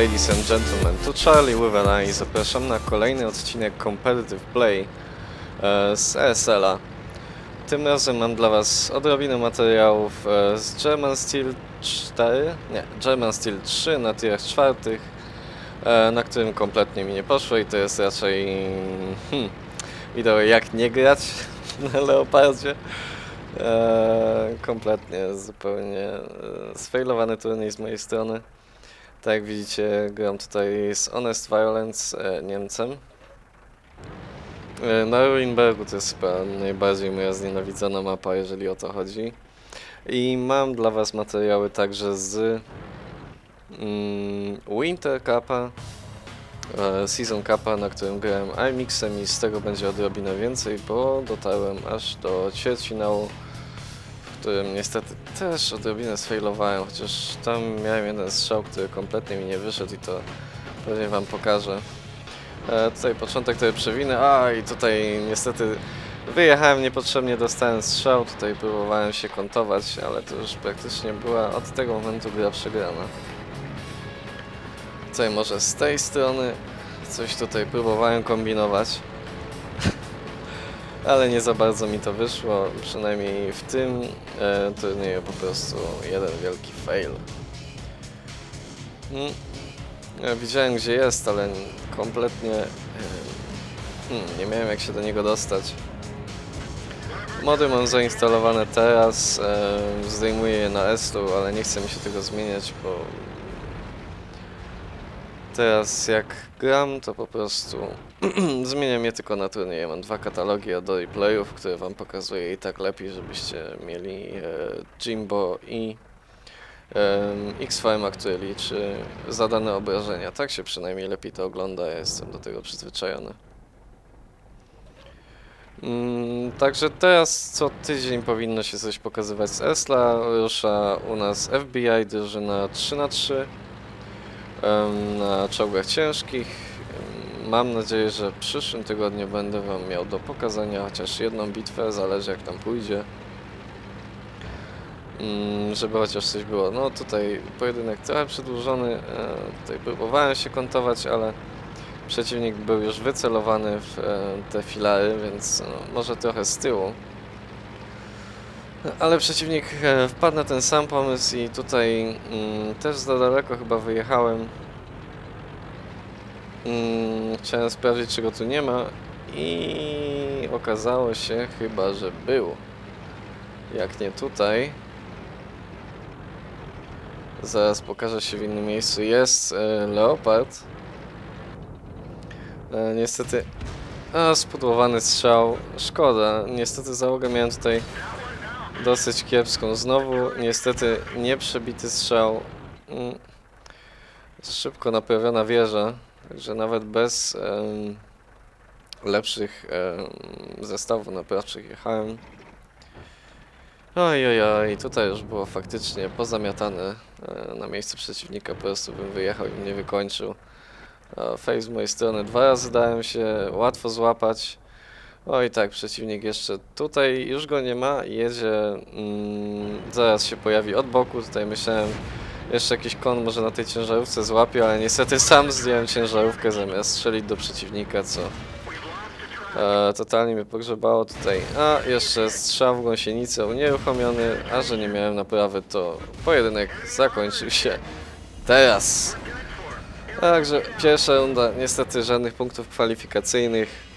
ladies and gentlemen, tu Charlie Wyvera i zapraszam na kolejny odcinek Competitive Play e, z ESL-a. Tym razem mam dla Was odrobinę materiałów e, z German Steel 4, nie, German Steel 3 na tierach czwartych, e, na którym kompletnie mi nie poszło i to jest raczej hmm, wideo jak nie grać na Leopardzie. Kompletnie, zupełnie e, sfailowany turniej z mojej strony. Tak jak widzicie, gram tutaj z Honest Violence, e, Niemcem. E, na Ruinbergu to jest najbardziej moja znienawidzona mapa, jeżeli o to chodzi. I mam dla Was materiały także z mm, Winter Cupa, e, Season Cupa, na którym grałem iMixem i z tego będzie odrobinę więcej, bo dotarłem aż do ćwierćfinału, w którym niestety też odrobinę sfailowałem, chociaż tam miałem jeden strzał, który kompletnie mi nie wyszedł i to pewnie Wam pokażę. E, tutaj początek tej przewiny, a i tutaj niestety wyjechałem niepotrzebnie, dostałem strzał, tutaj próbowałem się kontować, ale to już praktycznie była od tego momentu gra przegrana. Tutaj może z tej strony coś tutaj próbowałem kombinować. Ale nie za bardzo mi to wyszło, przynajmniej w tym e, turnieju po prostu jeden wielki fail. Mm. Ja widziałem gdzie jest, ale kompletnie e, hmm, nie miałem jak się do niego dostać. Mody mam zainstalowane teraz, e, zdejmuję je na Estu, ale nie chce mi się tego zmieniać, bo teraz jak gram, to po prostu zmieniam je tylko na turnieje. Mam dwa katalogi od replayów, które wam pokazuję i tak lepiej, żebyście mieli e, Jimbo i e, X-Farma, który liczy zadane obrażenia. Tak się przynajmniej lepiej to ogląda, ja jestem do tego przyzwyczajony. Mm, także teraz co tydzień powinno się coś pokazywać z Esla. Rusza u nas FBI, drużyna 3 na 3 em, na czołgach ciężkich. Mam nadzieję, że w przyszłym tygodniu będę Wam miał do pokazania chociaż jedną bitwę, zależy jak tam pójdzie. Żeby chociaż coś było. No tutaj pojedynek trochę przedłużony. e, Tutaj próbowałem się kontować, ale przeciwnik był już wycelowany w e, te filary, więc no, może trochę z tyłu. Ale przeciwnik e, wpadł na ten sam pomysł i tutaj mm, też za daleko chyba wyjechałem. Mm, chciałem sprawdzić, czego tu nie ma i okazało się chyba, że był. Jak nie tutaj. Zaraz pokaże się w innym miejscu. Jest e, Leopard. E, niestety... A, spudłowany strzał. Szkoda. Niestety załogę miałem tutaj dosyć kiepską. Znowu niestety nieprzebity strzał. Mm. Szybko naprawiona wieża. Także nawet bez lepszych em, zestawów naprawczych jechałem. Oj, oj, oj, tutaj już było faktycznie pozamiatane e, na miejsce przeciwnika, po prostu bym wyjechał i mnie wykończył. Face z mojej strony dwa razy dałem się łatwo złapać. Oj tak, przeciwnik jeszcze tutaj już go nie ma jedzie, mm, zaraz się pojawi od boku, tutaj myślałem jeszcze jakiś kon może na tej ciężarówce złapie, ale niestety sam zdjąłem ciężarówkę zamiast strzelić do przeciwnika, co e, totalnie mnie pogrzebało tutaj. A, jeszcze strzał w gąsienicę unieruchomiony, a że nie miałem naprawy, to pojedynek zakończył się teraz. Także pierwsza runda, niestety żadnych punktów kwalifikacyjnych.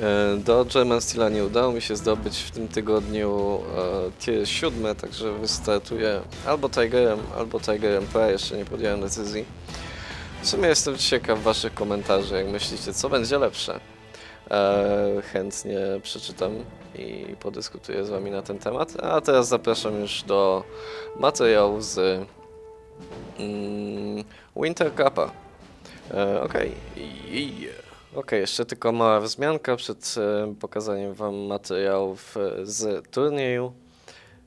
E, Do German Steela nie udało mi się zdobyć w tym tygodniu e, tier 7, także wystartuję albo Tigerem, albo Tigerem P, jeszcze nie podjąłem decyzji. W sumie jestem ciekaw waszych komentarzy, jak myślicie, co będzie lepsze. E, chętnie przeczytam i podyskutuję z wami na ten temat. A teraz zapraszam już do materiału z mm, Winter Cupa. Okej. Yeah. Okej, jeszcze tylko mała wzmianka przed e, pokazaniem Wam materiałów e, z turnieju.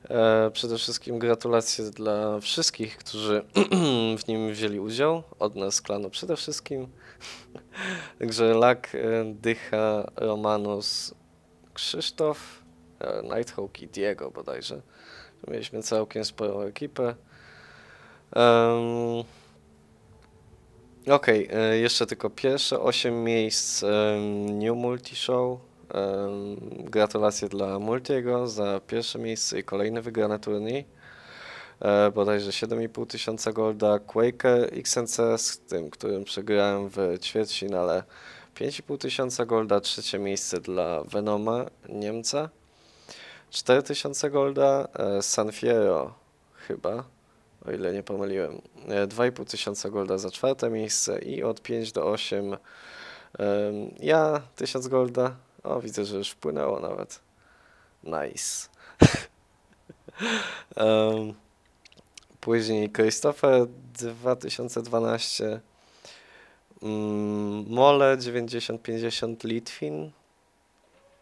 E, przede wszystkim gratulacje dla wszystkich, którzy w nim wzięli udział. Od nas klanu przede wszystkim. Także Lak, Dycha, Romanus, Krzysztof, Nighthawk i Diego bodajże. Mieliśmy całkiem sporą ekipę. Em, Okej, e, jeszcze tylko pierwsze 8 miejsc New Multi Show. Gratulacje dla Multiego za pierwsze miejsce i kolejny wygrany turniej. E, bodajże 7,5 tysiąca golda. Quaker XNC, z tym, którym przegrałem w ćwierćfinale 5,5 tysiąca golda. Trzecie miejsce dla Venoma, Niemca. 4 tysiące golda. E, Sanfiero chyba, o ile nie pomyliłem. E, 2,5 tysiąca golda za czwarte miejsce i od 5 do 8 em, ja 1000 golda. O, widzę, że już wpłynęło nawet. Nice. Em, Później Christopher 2012, mm, Mole 9050 Litwin,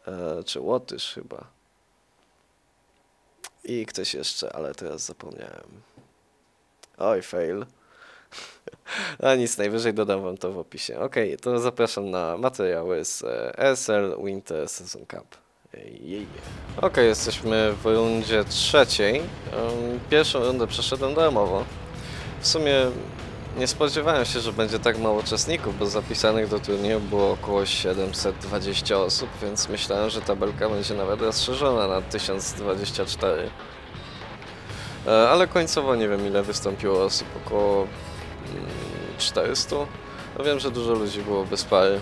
e, czy Łotysz chyba. I ktoś jeszcze, ale teraz zapomniałem. Oj, fail. A nic, najwyżej dodam wam to w opisie. Ok, to zapraszam na materiały z e, ESL Winter Season Cup. Jej. Ok, jesteśmy w rundzie trzeciej. Pierwszą rundę przeszedłem darmowo. W sumie nie spodziewałem się, że będzie tak mało uczestników, bo zapisanych do turnieju było około 720 osób, więc myślałem, że tabelka będzie nawet rozszerzona na 1024. E, Ale końcowo nie wiem ile wystąpiło osób, około mm, 400. No wiem, że dużo ludzi było bez pary.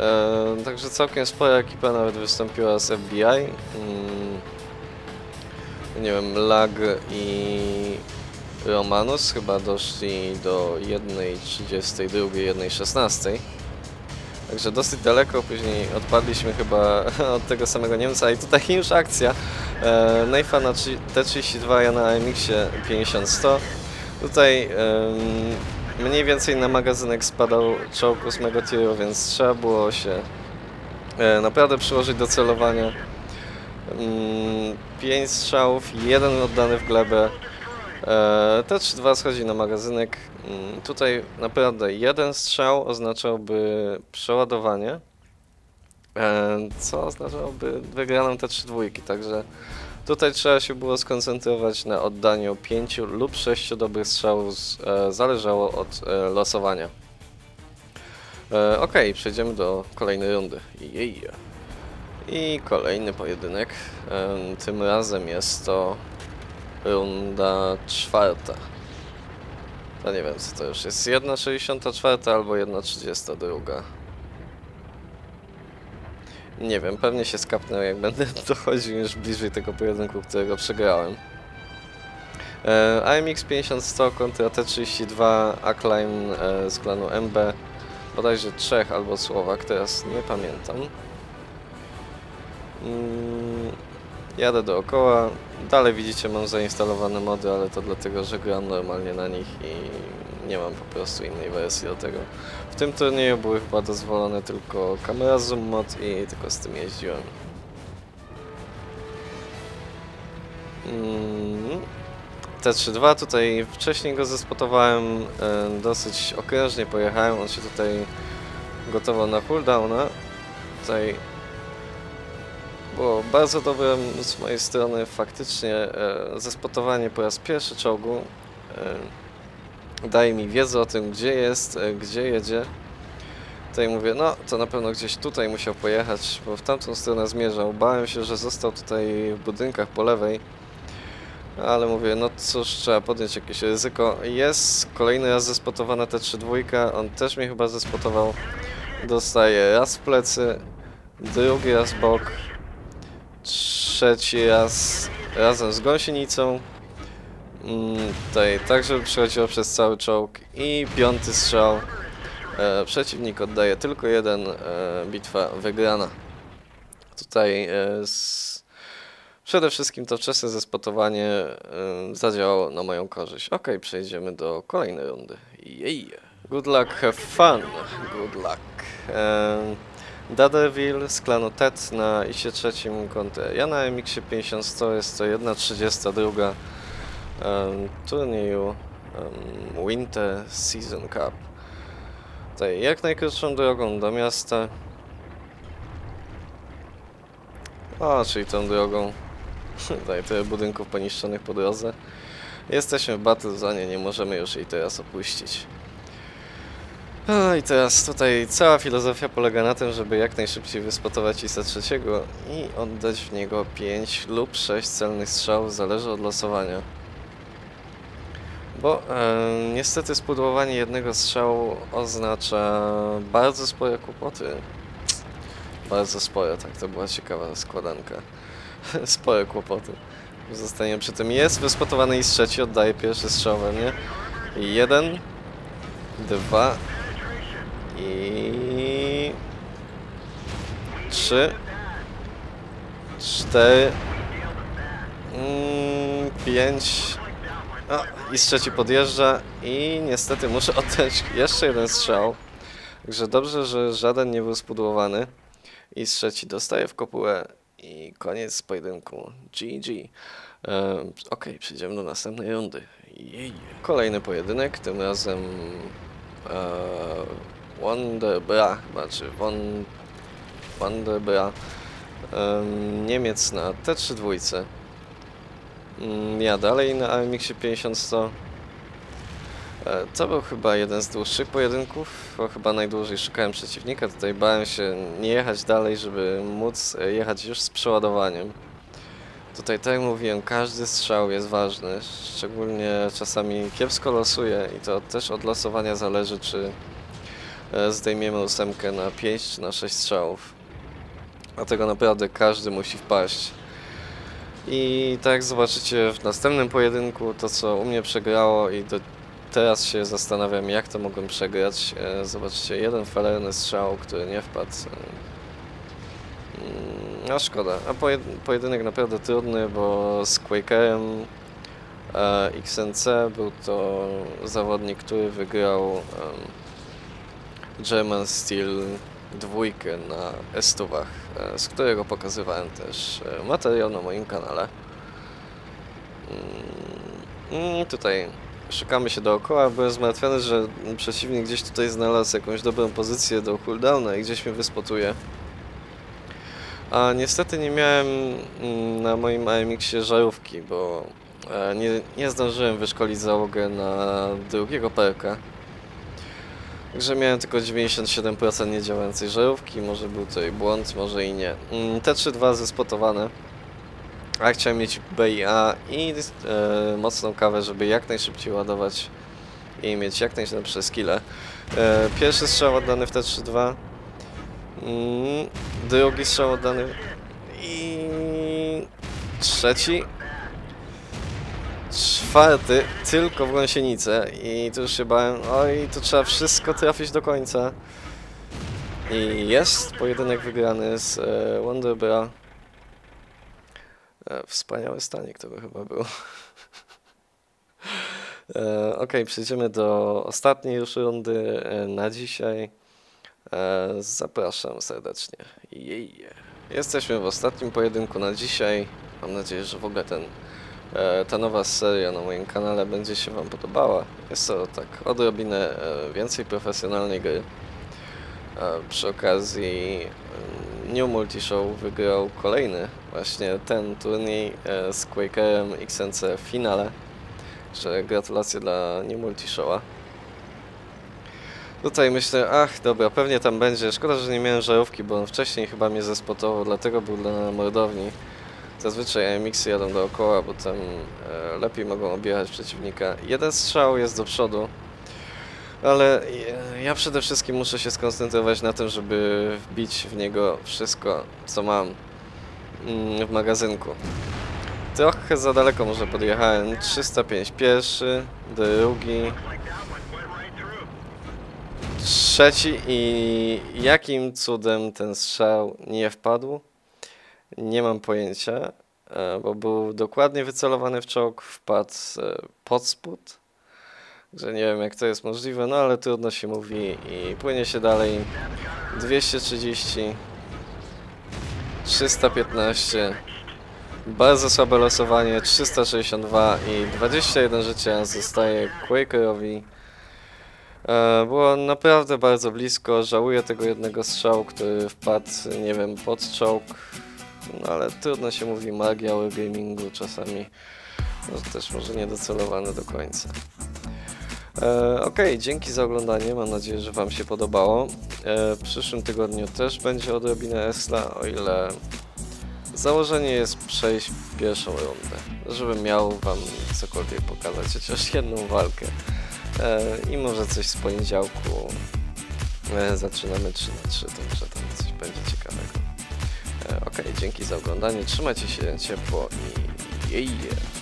E, także całkiem spora ekipa nawet wystąpiła z FBI. Mm, nie wiem, Lag i Romanus chyba doszli do 1.32, 1.16. Także dosyć daleko, później odpadliśmy chyba od tego samego Niemca i tutaj już akcja. E, Neifa na trzy- T32, ja na AMX-ie 50-100. Tutaj mniej więcej na magazynek spadał czołg 8 tieru, więc trzeba było się e, naprawdę przyłożyć do celowania. 5 strzałów, jeden oddany w glebę. E, T32 schodzi na magazynek. Mm, Tutaj naprawdę jeden strzał oznaczałby przeładowanie, e, co oznaczałoby wygraną T32, także tutaj trzeba się było skoncentrować na oddaniu 5 lub 6 dobrych strzałów, e, zależało od losowania. Ok, przejdziemy do kolejnej rundy. I kolejny pojedynek. Tym razem jest to runda czwarta. To nie wiem co to już jest. 1,64 albo 1,32. Nie wiem, pewnie się skapnę jak będę dochodził już bliżej tego pojedynku, którego przegrałem. E, AMX 50-100 kontra T32 Acclaim e, z klanu MB. Bodajże Czech albo Słowak, teraz nie pamiętam. Mm, jadę dookoła. Dalej widzicie mam zainstalowane mody, ale to dlatego, że gram normalnie na nich i nie mam po prostu innej wersji do tego. W tym turnieju były chyba dozwolone tylko kamera zoom mod i tylko z tym jeździłem. Mm, T32 tutaj wcześniej go zespotowałem, e, dosyć okrężnie pojechałem, on się tutaj gotował na cooldowna. Tutaj było bardzo dobre z mojej strony faktycznie e, zespotowanie po raz pierwszy czołgu. E, daje mi wiedzę o tym, gdzie jest, e, gdzie jedzie. Tutaj mówię, no to na pewno gdzieś tutaj musiał pojechać, bo w tamtą stronę zmierzał. Bałem się, że został tutaj w budynkach po lewej. Ale mówię, no cóż, trzeba podjąć jakieś ryzyko. Jest kolejny raz zespotowana T32, on też mnie chyba zespotował. Dostaje raz w plecy, drugi raz bok, trzeci raz razem z gąsienicą. Mm, Tutaj także przechodziło przez cały czołg i piąty strzał. E, przeciwnik oddaje tylko jeden, e, bitwa wygrana. Tutaj e, s- przede wszystkim to wczesne zespotowanie e, zadziałało na moją korzyść. Ok, przejdziemy do kolejnej rundy. Jej. Good luck, have fun. Good luck. Daredevil z klanu TED na isie trzecim kontra. Ja na MX 50-100 jest to 1.32 em, turnieju em, Winter Season Cup. Tutaj jak najkrótszą drogą do miasta. O, czyli tą drogą. Tutaj tyle budynków poniszczonych po drodze. Jesteśmy w Battle Zone, nie możemy już jej teraz opuścić. No i teraz tutaj cała filozofia polega na tym, żeby jak najszybciej wyspotować ISA trzeciego i oddać w niego 5 lub 6 celnych strzałów, zależy od losowania. Bo e, niestety spudłowanie jednego strzału oznacza bardzo spore kłopoty. Bardzo spore, tak, to była ciekawa składanka. spore kłopoty. Zostanie przy tym jest wyspotowany i trzeci oddaje pierwszy strzał we mnie. Jeden, dwa i trzy, cztery, mm, pięć. O, i z trzeci podjeżdża i niestety muszę oddać jeszcze jeden strzał. Także dobrze, że żaden nie był spudłowany. I z trzeci dostaje w kopułę i koniec pojedynku. GG. E, ok, przejdziemy do następnej rundy. Jej. Kolejny pojedynek, tym razem e, Wonderbra, chyba, czy Won, Wonderbra. E, Niemiec na T3 dwójce. Mm, Ja dalej na AMX 50-100. E, To był chyba jeden z dłuższych pojedynków, bo chyba najdłużej szukałem przeciwnika. Tutaj bałem się nie jechać dalej, żeby móc e, jechać już z przeładowaniem. Tutaj, tak jak mówiłem, każdy strzał jest ważny, szczególnie czasami kiepsko losuje i to też od losowania zależy, czy zdejmiemy ósemkę na 5 czy na 6 strzałów. Dlatego naprawdę każdy musi wpaść. I tak jak zobaczycie w następnym pojedynku, to co u mnie przegrało i do teraz się zastanawiam jak to mogłem przegrać. E, Zobaczcie, jeden falerny strzał, który nie wpadł. E, No szkoda, a pojed pojedynek naprawdę trudny, bo z Quakerem e, XNC był to zawodnik, który wygrał German Steel dwójkę na Estówach, e, z którego pokazywałem też e, materiał na moim kanale. Mm, Tutaj szukamy się dookoła, byłem zmartwiony, że przeciwnik gdzieś tutaj znalazł jakąś dobrą pozycję do cooldowna i gdzieś mnie wyspotuje. A niestety nie miałem mm, na moim AMX-ie żarówki, bo e, nie, nie zdążyłem wyszkolić załogę na drugiego perka. Także miałem tylko 97% niedziałającej żarówki, może był tutaj błąd, może i nie. Mm, T3-2 zespotowane. A chciałem mieć B i A e, mocną kawę, żeby jak najszybciej ładować i mieć jak najlepsze skille. E, pierwszy strzał oddany w T3-2. Mm, drugi strzał oddany i trzeci. Czwarty, tylko w gąsienicę i tu już się bałem, oj, tu trzeba wszystko trafić do końca. I jest pojedynek wygrany z e, Wonderbra. E, wspaniały stanik to by chyba był. e, ok, przejdziemy do ostatniej już rundy e, na dzisiaj. E, zapraszam serdecznie. Jej. Jesteśmy w ostatnim pojedynku na dzisiaj. Mam nadzieję, że w ogóle ten, ta nowa seria na moim kanale będzie się Wam podobała. Jest to tak odrobinę e, więcej profesjonalnej gry. E, przy okazji e, New Multishow wygrał kolejny właśnie ten turniej e, z Quakerem XNC w finale. Także gratulacje dla New Multishowa. Tutaj myślę, ach dobra, pewnie tam będzie. Szkoda, że nie miałem żarówki, bo on wcześniej chyba mnie zespotował, dlatego był na mordowni. Zazwyczaj AMX-y jadą dookoła, bo tam e, lepiej mogą objechać przeciwnika. Jeden strzał jest do przodu, ale e, ja przede wszystkim muszę się skoncentrować na tym, żeby wbić w niego wszystko, co mam mm, w magazynku. Trochę za daleko może podjechałem. 305 pierwszy, drugi, trzeci i jakim cudem ten strzał nie wpadł? Nie mam pojęcia, e, bo był dokładnie wycelowany w czołg, wpadł e, pod spód. Że nie wiem jak to jest możliwe, no ale trudno się mówi i płynie się dalej. 230 315 bardzo słabe losowanie, 362 i 21 życia zostaje Quakerowi. E, Było naprawdę bardzo blisko, żałuję tego jednego strzału, który wpadł, nie wiem, pod czołg. No ale trudno się mówi, magia gamingu czasami no, też może niedocelowany do końca. E, Okej, dzięki za oglądanie. Mam nadzieję, że Wam się podobało. E, w przyszłym tygodniu też będzie odrobinę Esla, o ile założenie jest przejść pierwszą rundę, żebym miał Wam cokolwiek pokazać, chociaż jedną walkę. E, I może coś z poniedziałku. E, zaczynamy 3 na 3, także tam coś będzie ciekawego. Dzięki za oglądanie. Trzymajcie się ciepło i jeje.